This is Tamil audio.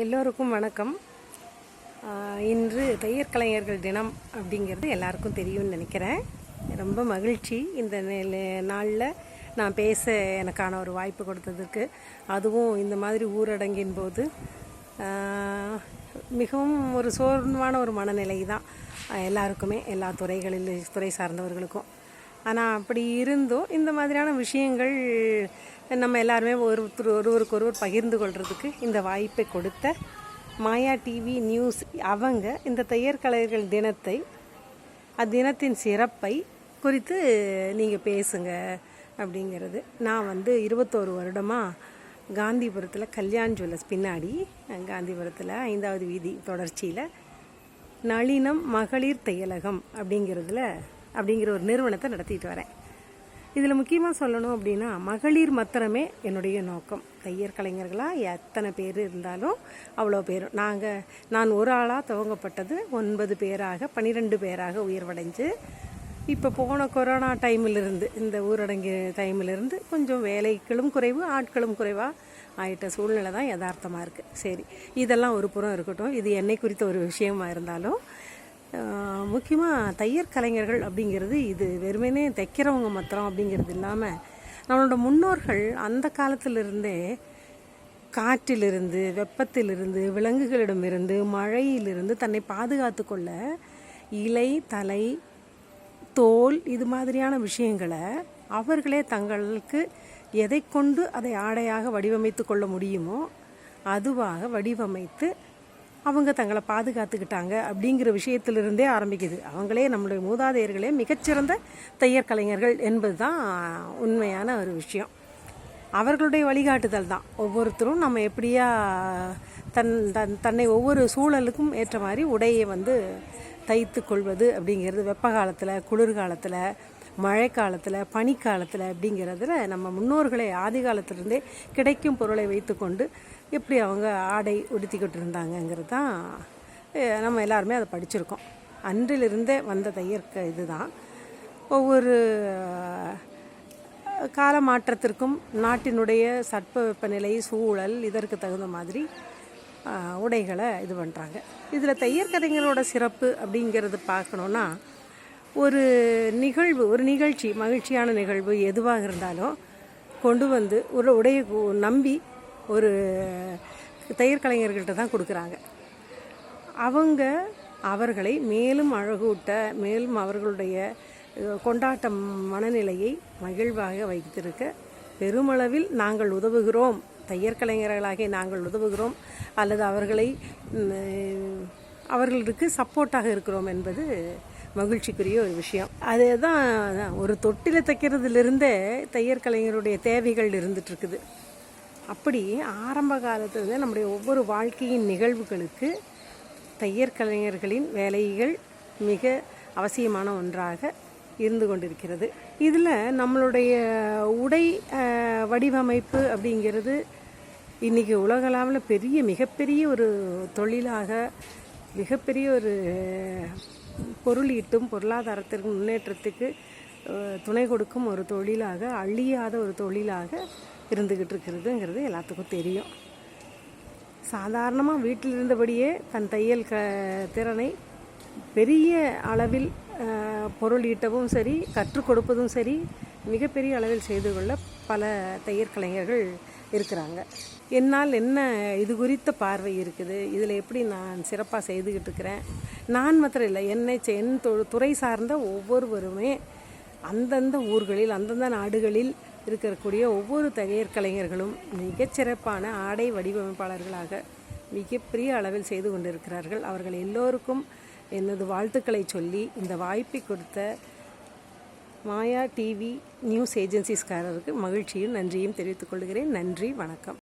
எல்லோருக்கும் வணக்கம். இன்று தையர் கலைஞர்கள் தினம் அப்படிங்கிறது எல்லாருக்கும் தெரியும்னு நினைக்கிறேன். ரொம்ப மகிழ்ச்சி. இந்த நாளில் நான் பேச எனக்கான ஒரு வாய்ப்பு கொடுத்ததுக்கு அதுவும் இந்த மாதிரி ஊரடங்கின் போது. மிகவும் ஒரு சோர்வான ஒரு மனநிலை தான் எல்லாருக்குமே எல்லா துறைகளில் துறை சார்ந்தவர்களுக்கும். ஆனால் அப்படி இருந்தும் இந்த மாதிரியான விஷயங்கள் நம்ம எல்லாருமே ஒருத்தர் ஒருவருக்கு ஒருவர் பகிர்ந்து கொள்கிறதுக்கு இந்த வாய்ப்பை கொடுத்த மாயா டிவி நியூஸ் அவங்க இந்த தையர் கலைஞர்கள் தினத்தை அத்தினத்தின் சிறப்பை குறித்து நீங்கள் பேசுங்க அப்படிங்கிறது. நான் வந்து இருபத்தோரு வருடமாக காந்திபுரத்தில் கல்யாண் ஜுவல்லர்ஸ் பின்னாடி காந்திபுரத்தில் ஐந்தாவது வீதி தொடர்ச்சியில் நளினம் மகளிர் தையலகம் அப்படிங்கிறதுல அப்படிங்கிற ஒரு நிறுவனத்தை நடத்திட்டு வரேன். இதில் முக்கியமாக சொல்லணும் அப்படின்னா மகளிர் மாத்திரமே என்னுடைய நோக்கம். தையர் கலைஞர்களாக எத்தனை பேர் இருந்தாலும் அவ்வளோ பேர். நாங்கள் நான் ஒரு ஆளாக துவங்கப்பட்டது ஒன்பது பேராக பன்னிரெண்டு பேராக உயர்வடைஞ்சு இப்போ போன கொரோனா டைமிலிருந்து இந்த ஊரடங்கு டைமிலிருந்து கொஞ்சம் வேலைகளும் குறைவு ஆட்களும் குறைவாக ஆயிட்ட சூழ்நிலை தான் யதார்த்தமாக இருக்குது சரி இதெல்லாம் ஒரு புறம் இருக்கட்டும். இது என்னை குறித்த ஒரு விஷயமா இருந்தாலும் முக்கியமாக தையர் கலைஞர்கள் அப்படிங்கிறது இது வெறுமனே தைக்கிறவங்க மாத்திரம் அப்படிங்கிறது இல்லாமல் நம்மளோட முன்னோர்கள் அந்த காலத்திலிருந்தே காற்றிலிருந்து வெப்பத்திலிருந்து விலங்குகளிடமிருந்து மழையிலிருந்து தன்னை பாதுகாத்து கொள்ள இலை தலை தோல் இது மாதிரியான விஷயங்களை அவர்களே தங்களுக்கு எதை கொண்டு அதை ஆடையாக வடிவமைத்து கொள்ள முடியுமோ அதுவாக வடிவமைத்து அவங்க தங்களை பாதுகாத்துக்கிட்டாங்க அப்படிங்கிற விஷயத்திலிருந்தே ஆரம்பிக்குது. அவங்களே நம்மளுடைய மூதாதையர்களே மிகச்சிறந்த தையர் கலைஞர்கள் என்பது தான் உண்மையான ஒரு விஷயம். அவர்களுடைய வழிகாட்டுதல் தான். ஒவ்வொருத்தரும் நம்ம எப்படியா தன் தன் தன்னை ஒவ்வொரு சூழலுக்கும் ஏற்ற மாதிரி உடையை வந்து தைத்து கொள்வது அப்படிங்கிறது வெப்ப காலத்தில் குளிர்காலத்தில் மழைக்காலத்தில் பனிக்காலத்தில் அப்படிங்கிறதுல நம்ம முன்னோர்களை ஆதி காலத்திலிருந்தே கிடைக்கும் பொருளை வைத்துக்கொண்டு எப்படி அவங்க ஆடை உடுத்திக்கிட்டு இருந்தாங்கங்கிறது தான் நம்ம எல்லாருமே அதை படிச்சிருக்கோம். அன்றிலிருந்தே வந்த தையற்க இதுதான். ஒவ்வொரு கால மாற்றத்திற்கும் நாட்டினுடைய சட்பவெப்பநிலை சூழல் இதற்கு தகுந்த மாதிரி உடைகளை இது பண்ணுறாங்க இதில் தையர் கதைங்களோட சிறப்பு அப்படிங்கிறது பார்க்கணுன்னா ஒரு நிகழ்வு ஒரு நிகழ்ச்சி மகிழ்ச்சியான நிகழ்வு எதுவாக இருந்தாலும் கொண்டு வந்து ஒரு உடையை நம்பி ஒரு தையர் கலைஞர்கள்ட்ட தான் கொடுக்குறாங்க. அவங்க அவர்களை மேலும் அழகூட்ட மேலும் அவர்களுடைய கொண்டாட்டம் கொண்டாட்ட மனநிலையை மகிழ்வாக வைத்திருக்க பெருமளவில் நாங்கள் உதவுகிறோம். தையர் கலைஞர்களாகிய நாங்கள் உதவுகிறோம். அல்லது அவர்களை அவர்களுக்கு சப்போர்ட்டாக இருக்கிறோம் என்பது மகிழ்ச்சிக்குரிய ஒரு விஷயம். அதுதான் தான் ஒரு தொட்டில தைக்கிறதுலேருந்தே தையர் கலைஞருடைய தேவைகள் இருந்துட்டு இருக்குது. அப்படி ஆரம்ப காலத்துல நம்முடைய ஒவ்வொரு வாழ்க்கையின் நிகழ்வுகளுக்கு தையர் கலைஞர்களின் வேலைகள் மிக அவசியமான ஒன்றாக இருந்து கொண்டிருக்கிறது. இதில் நம்மளுடைய உடை வடிவமைப்பு அப்படிங்கிறது இன்றைக்கி உலகளாவில் பெரிய மிகப்பெரிய ஒரு தொழிலாக மிகப்பெரிய ஒரு பொருளீட்டும் பொருளாதாரத்திற்கு முன்னேற்றத்துக்கு துணை கொடுக்கும் ஒரு தொழிலாக அழியாத ஒரு தொழிலாக இருந்துக்கிட்டு இருக்கிறதுங்கிறது எல்லாத்துக்கும் தெரியும். சாதாரணமாக வீட்டில் இருந்தபடியே தன் தையல் க திறனை பெரிய அளவில் பொருள் ஈட்டவும் சரி கற்றுக் கொடுப்பதும் சரி மிகப்பெரிய அளவில் செய்து கொள்ள பல தையற் கலைஞர்கள் இருக்கிறாங்க. என்னால் என்ன இது குறித்த பார்வை இருக்குது? இதில் எப்படி நான் சிறப்பாக செய்துக்கிட்டு இருக்கிறேன் நான் மாத்திரம் இல்லை என்னை செ- என் தொ- துறை சார்ந்த ஒவ்வொருவருமே அந்தந்த ஊர்களில் அந்தந்த நாடுகளில் இருக்கக்கூடிய ஒவ்வொரு தையர் கலைஞர்களும் மிகச்சிறப்பான ஆடை வடிவமைப்பாளர்களாக மிகப்பெரிய அளவில் செய்து கொண்டிருக்கிறார்கள். அவர்கள் எல்லோருக்கும் எனது வாழ்த்துக்களை சொல்லி இந்த வாய்ப்பை கொடுத்த மாயா டிவி நியூஸ் ஏஜென்சிஸ்காரருக்கு மகிழ்ச்சியும் நன்றியும் தெரிவித்துக் கொள்கிறேன். நன்றி வணக்கம்.